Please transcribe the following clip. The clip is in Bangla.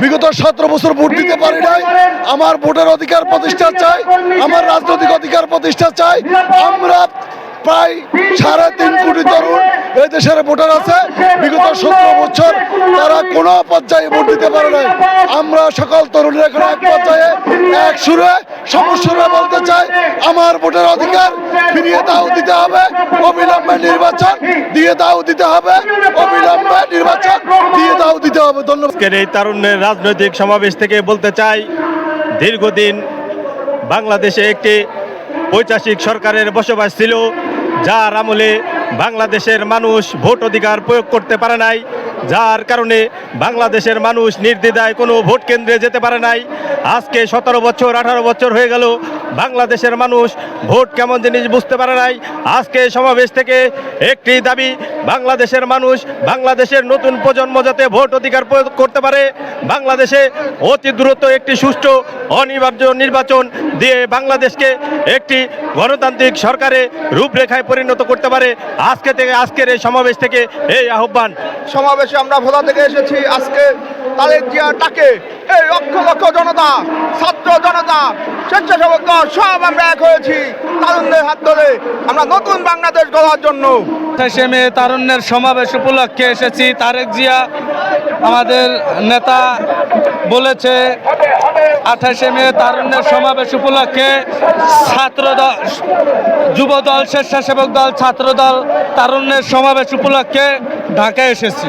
বিগত সতেরো বছর ভোট দিতে পারি নাই। আমার ভোটের অধিকার প্রতিষ্ঠা চাই আমার রাজনৈতিক অধিকার প্রতিষ্ঠা চাই। আমরা প্রায় সাড়ে তিন কোটি তরুণ এই দেশের ভোটার আছে। বিগত সতেরো বছর তারা কোনো পর্যায়ে ভোট দিতে পারে নাই। আমরা সকল তরুণের এখন এক পর্যায়ে, এক সুরে সমস্যারে বলতে চাই, আমার ভোটের অধিকার ফিরিয়ে দাও, দিতে হবে। অবিলম্বে নির্বাচন দিয়ে দাও, দিতে হবে। অবিলম্বে নির্বাচন দিয়ে দাও, দিতে হবে। ধন্যবাদ। এই তারুণ্যের রাজনৈতিক সমাবেশ থেকে বলতে চাই, দীর্ঘদিন বাংলাদেশে একটি ঐতিহাসিক সরকারের বসবাস ছিল। যার আমলে বাংলাদেশের মানুষ ভোট অধিকার প্রয়োগ করতে পারে নাই, যার কারণে বাংলাদেশের মানুষ নির্দ্বিধায় কোনো ভোট কেন্দ্রে যেতে পারে নাই। আজকে সতেরো বছর, আঠারো বছর হয়ে গেল, বাংলাদেশের মানুষ ভোট কেমন জিনিস বুঝতে পারে নাই। আজকে সমাবেশ থেকে একটি দাবি, বাংলাদেশের মানুষ বাংলাদেশের নতুন প্রজন্ম যাতে ভোট অধিকার প্রয়োগ করতে পারে, বাংলাদেশে অতি দ্রুত একটি সুষ্ঠু, অনিবার্য নির্বাচন দিয়ে বাংলাদেশকে একটি গণতান্ত্রিক সরকারে রূপরেখায় পরিণত করতে পারে। আজকে থেকে আজকের এই সমাবেশ থেকে এই আহ্বান। সমাবেশে আমরা ভোলা থেকে এসেছি। আজকে তালেক জিয়া ডাকে এই লক্ষ লক্ষ জনতা ছাত্র জনতা স্বেচ্ছাসেবক দল সব আমরা এক হয়েছি তারুণ্যের হাত ধরে। আমরা নতুন বাংলাদেশ গড়ার জন্য। আঠাশে মে তারুণ্যের সমাবেশ উপলক্ষে এসেছি। তারেক জিয়া আমাদের নেতা বলেছে আঠাশে মে তারুণ্যের সমাবেশ উপলক্ষে ছাত্র যুব দল স্বেচ্ছাসেবক দল ছাত্র দল তারুণ্যের সমাবেশ উপলক্ষে ঢাকায় এসেছি।